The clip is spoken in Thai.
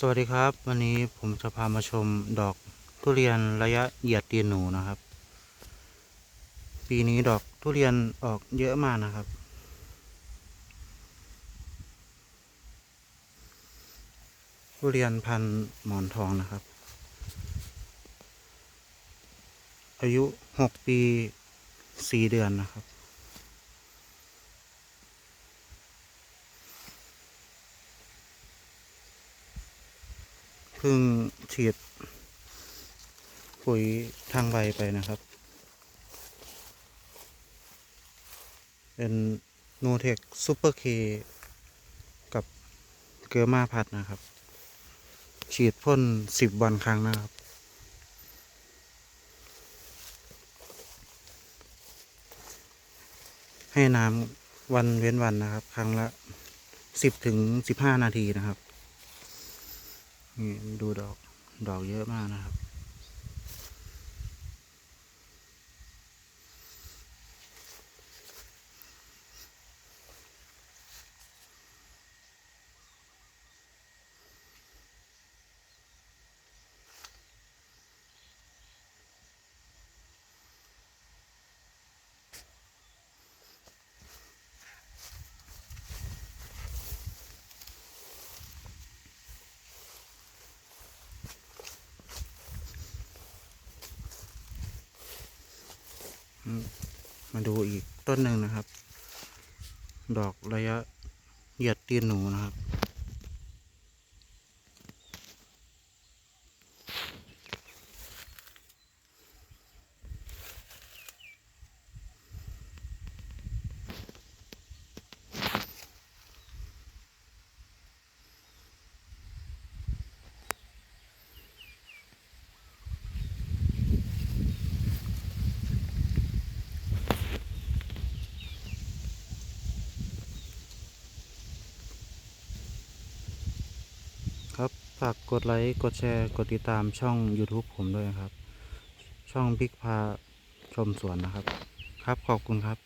สวัสดีครับ วันนี้ผมจะพามาชมดอกทุเรียนระยะเหยียดตีนหนูนะครับ ปีนี้ดอกทุเรียนออกเยอะมากนะครับ ทุเรียนพันธุ์หมอนทองนะครับ อายุหกปีสี่เดือนนะครับ เพิ่งฉีดปุ๋ยทางใบไปนะครับ เป็นโนเทคซูเปอร์เคกับเกลือมาพัดนะครับ ฉีดพ่นสิบวันครั้งนะครับ ให้น้ำวันเว้นวันนะครับ ครั้งละสิบถึงสิบห้านาทีนะครับ นี่ดูดอก ดอกเยอะมากนะครับ มาดูอีกต้นหนึ่งนะครับ ดอกระยะเหยียดตีนหนูนะครับ ครับ ฝากกดไลค์ กดแชร์ กดติดตามช่อง YouTube ผมด้วยนะครับ ช่องบิ๊กพาชมสวนนะครับ ครับ ขอบคุณครับ